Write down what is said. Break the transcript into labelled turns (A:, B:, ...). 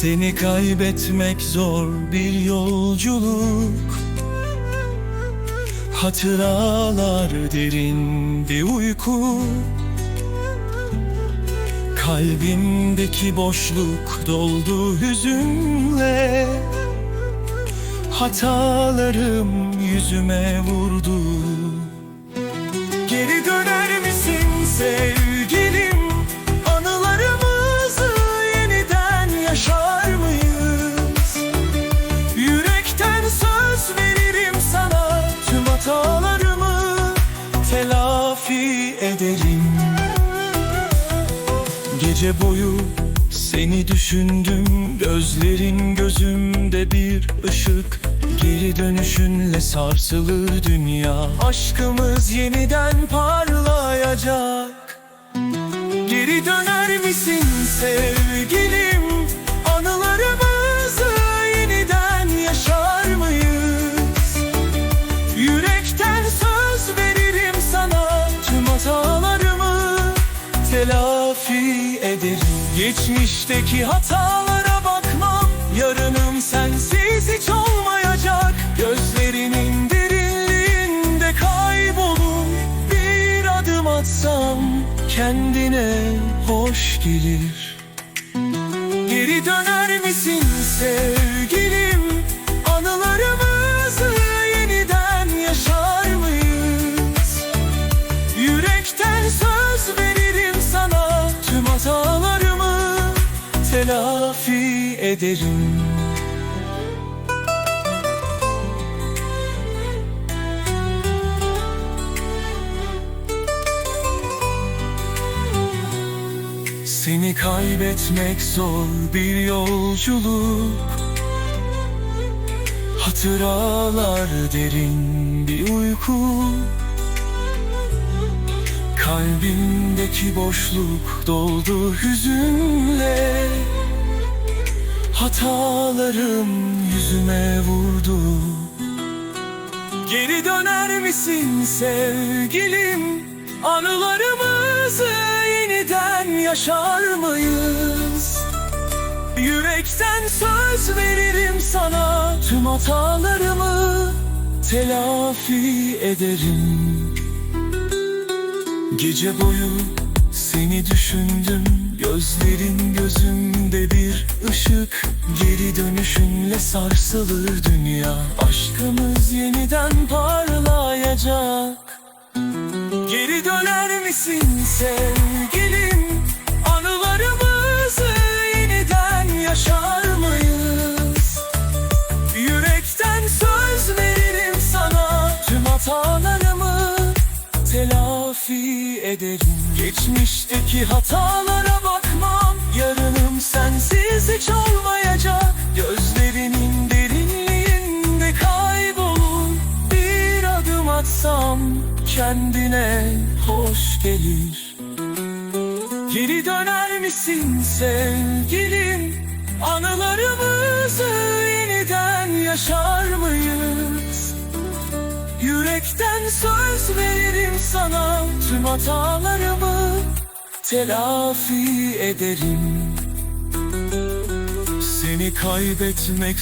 A: Seni kaybetmek zor bir yolculuk. Hatıralar derin bir uyku. Kalbimdeki boşluk doldu hüzünle. Hatalarım yüzüme vurdu Gece boyu seni düşündüm. Gözlerin gözümde bir ışık. Geri dönüşünle sarsılır dünya. Aşkımız yeniden parlayacak. Geri döner misin sevgilim? Anılarımızı yeniden yaşar mıyız? Yürekten söz veririm sana. Tüm hatalarımı telafi Geçmişteki hatalara bakmam Yarınım sensiz hiç olmayacak. Gözlerinin derinliğinde kaybolur Bir adım atsam kendine hoş gelir. Geri döner misin sevgilim? Telafi ederim. Seni kaybetmek zor bir yolculuk. Hatıralar derin bir uyku Kalbimdeki boşluk doldu hüzünle Hatalarım yüzüme vurdu Geri döner misin sevgilim? Anılarımızı yeniden yaşar mıyız? Yürekten söz veririm sana Tüm hatalarımı telafi ederim Gece boyu seni düşündüm. Gözlerin gözümde bir ışık. Geri dönüşünle sarsılır dünya. Aşkımız yeniden parlayacak. Geri döner misin sevgilim? Ederim Geçmişteki hatalara bakmam Yarınım sensiz hiç olmayacak Gözlerinin derinliğinde kaybolur Bir adım atsam kendine hoş gelir Geri döner misin sevgilim? Anılarımızı yeniden yaşar mıyız? Yürekten söz veririm sana Tüm hatalarımı telafi ederim. Seni kaybetmek